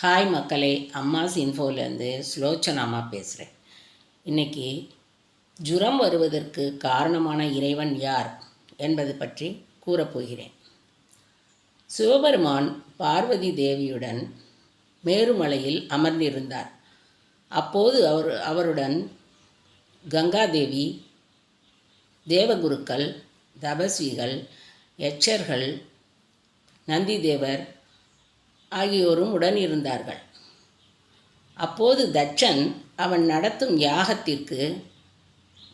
Hi மக்களே. அம்மாஸ் இன்ஃபோலேருந்து ஸ்லோச்சனாமா பேசுகிறேன் இன்றைக்கி ஜுரம் வருவதற்கு காரணமான இறைவன் யார் என்பது பற்றி கூறப்போகிறேன் சிவபெருமான் பார்வதி தேவியுடன் மேருமலையில் அமர்ந்திருந்தார். அப்போது அவர் அவருடன் கங்காதேவி தேவகுருக்கள் தபஸ்விகள் யட்சர்கள் நந்திதேவர் ஆகியோரும் உடன் இருந்தார்கள் அப்போது தட்சன் அவன் நடத்தும் யாகத்திற்கு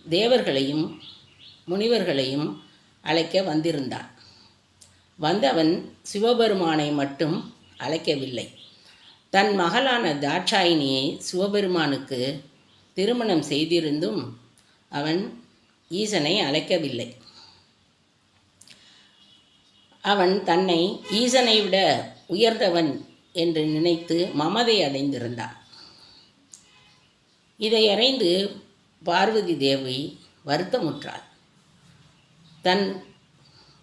தேவர்களையும் முனிவர்களையும் அழைக்க வந்திருந்தான். வந்தவன் சிவபெருமானை மட்டும் அழைக்கவில்லை. தன் மகளான தாட்சாயினியை சிவபெருமானுக்கு திருமணம் செய்திருந்தும் அவன் ஈசனை அழைக்கவில்லை. அவன் தன்னை ஈசனை விட உயர்ந்தவன் என்று நினைத்து மமதை அடைந்திருந்தான். இதை அறைந்து பார்வதி தேவி வருத்தமுற்றாள். தன்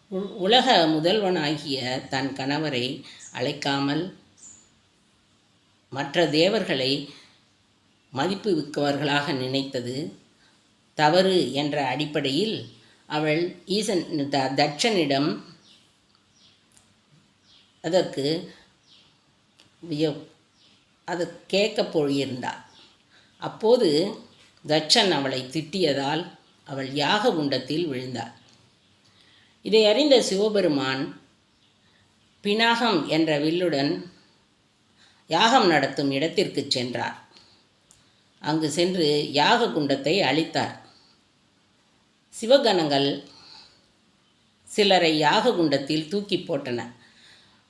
உ- உலக முதல்வனாகிய தன் கணவரை அழைக்காமல் மற்ற தேவர்களை மதிப்புமிக்கவர்களாக நினைத்தது தவறு என்ற அடிப்படையில் அவள் ஈசன் த- தட்சனிடம் அதற்கு அது கேட்க போயிருந்தாள். அப்போது தட்சன் அவளை திட்டியதால் அவள் யாக குண்டத்தில் விழுந்தாள். இதை அறிந்த சிவபெருமான் பினாகம் என்ற வில்லுடன் யாகம் நடத்தும் இடத்திற்கு சென்றார். அங்கு சென்று யாக குண்டத்தை அழித்தார். சிவகணங்கள் சிலரை யாக குண்டத்தில் தூக்கி போட்டன.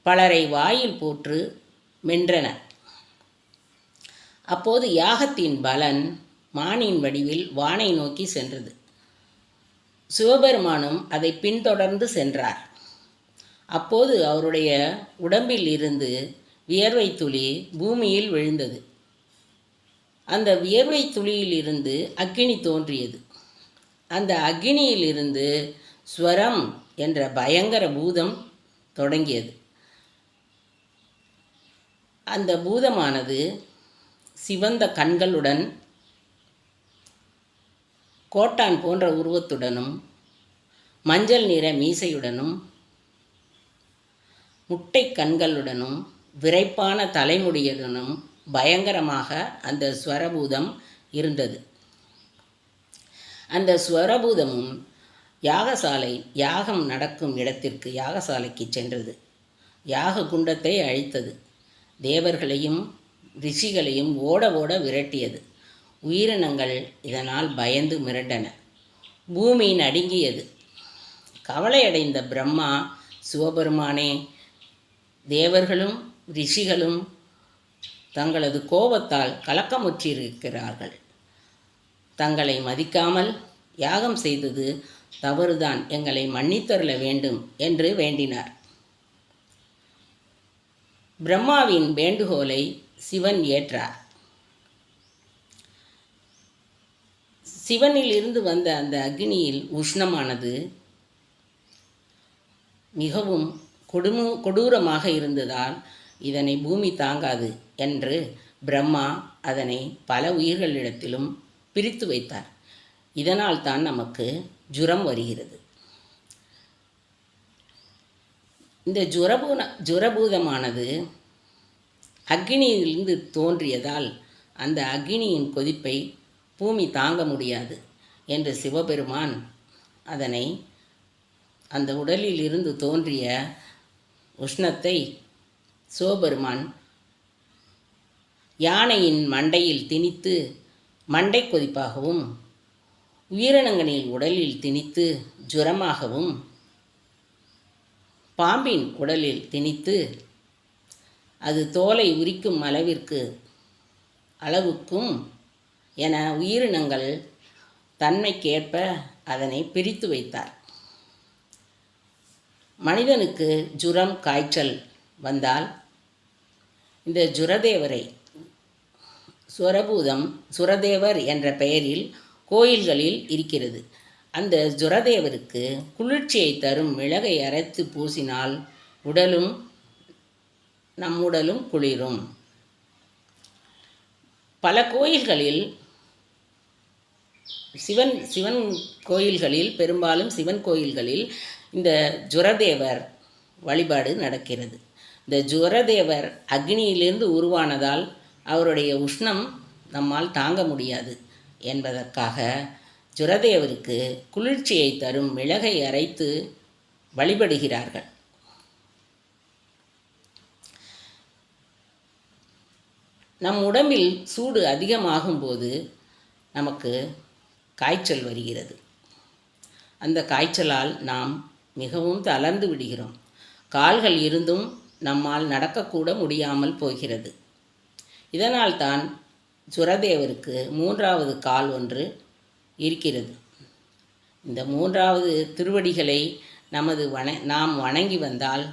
பலரை வாயில் போற்று மென்றன. அப்போது யாகத்தின் பலன் மானின் வடிவில் வானை நோக்கி சென்றது. சிவபெருமானும் அதை பின்தொடர்ந்து சென்றார். அப்போது அவருடைய உடம்பில் இருந்து வியர்வை துளி பூமியில் விழுந்தது. அந்த வியர்வை துளியிலிருந்து அக்கினி தோன்றியது. அந்த அக்னியிலிருந்து ஸ்வரம் என்ற பயங்கர பூதம் தொடங்கியது. அந்த பூதமானது சிவந்த கண்களுடன் கோட்டான் போன்ற உருவத்துடனும் மஞ்சள் நிற மீசையுடனும் முட்டை கண்களுடனும் விரைப்பான தலைமுடியுடனும் பயங்கரமாக அந்த ஸ்வரபூதம் இருந்தது. அந்த ஸ்வரபூதமும் யாகசாலை யாகம் நடக்கும் இடத்திற்கு யாகசாலைக்கு சென்றது. யாக குண்டத்தை அழித்தது. தேவர்களையும் ரிஷிகளையும் ஓட ஓட விரட்டியது. உயிரினங்கள் இதனால் பயந்து மிரண்டன. பூமி நடுங்கியது கவலையடைந்த பிரம்மா சிவபெருமானே தேவர்களும் ரிஷிகளும் தங்களது கோபத்தால் கலக்கமுற்றிருக்கிறார்கள். தங்களை மதிக்காமல் யாகம் செய்தது தவறுதான். எங்களை மன்னித்தருள வேண்டும் என்று வேண்டினார். பிரம்மாவின் வேண்டுகோளை சிவன் ஏற்றார். சிவனில் இருந்து வந்த அந்த அக்னியில் உஷ்ணமானது மிகவும் கொடுமு கொடூரமாக இருந்ததால் இதனை பூமி தாங்காது என்று பிரம்மா அதனை பல உயிர்களிடத்திலும் பிரித்து வைத்தார். இதனால் தான் நமக்கு ஜுரம் வருகிறது. இந்த ஜுரபூன ஜுரபூதமானது அக்னியிலிருந்து தோன்றியதால் அந்த அக்னியின் கொதிப்பை பூமி தாங்க முடியாது என்று சிவபெருமான் அதனை அந்த உடலில் இருந்து தோன்றிய உஷ்ணத்தை சிவபெருமான் யானையின் மண்டையில் திணித்து மண்டை கொதிப்பாகவும் உயிரினங்களின் உடலில் திணித்து ஜுரமாகவும் பாம்பின் உடலில் திணித்து அது தோலை உரிக்கும் அளவிற்கு அளவுக்கும் என உயிரினங்கள் தன்மைக்கேற்ப அதனை பிரித்து வைத்தார். மனிதனுக்கு ஜுரம் காய்ச்சல் வந்தால் இந்த ஜுரதேவரை சுரபூதம் சுரதேவர் என்ற பெயரில் கோயில்களில் இருக்கிறது. அந்த ஜுரதேவருக்கு குளிர்ச்சியை தரும் மிளகை அரைத்து பூசினால் உடலும் நம் உடலும் குளிரும். பல கோயில்களில் சிவன் சிவன் கோயில்களில் பெரும்பாலும் சிவன் கோயில்களில் இந்த ஜுரதேவர் வழிபாடு நடக்கிறது. இந்த ஜுரதேவர் அக்னியிலிருந்து உருவானதால் அவருடைய உஷ்ணம் நம்மால் தாங்க முடியாது என்பதற்காக ஜுரதேவருக்கு குளிர்ச்சியை தரும் மிளகை அரைத்து வழிபடுகிறார்கள். நம் உடம்பில் சூடு அதிகமாகும்போது நமக்கு காய்ச்சல் வருகிறது. அந்த காய்ச்சலால் நாம் மிகவும் தளர்ந்து விடுகிறோம். கால்கள் இருந்தும் நம்மால் நடக்கக்கூட முடியாமல் போகிறது. இதனால் தான் சுரதேவருக்கு மூன்றாவது கால் ஒன்று இருக்கிறது. இந்த மூன்றாவது திருவடிகளை நமது வண நாம் வணங்கி வந்தால்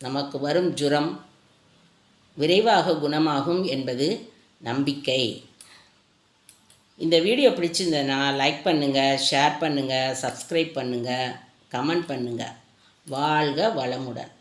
நமக்கு வரும் ஜுரம் விரைவாக குணமாகும் என்பது நம்பிக்கை. இந்த வீடியோ பிடிச்சிருந்ததுன்னா லைக் பண்ணுங்கள் ஷேர் பண்ணுங்கள் சப்ஸ்கிரைப் பண்ணுங்கள் கமெண்ட் பண்ணுங்கள் வாழ்க வளமுடன்.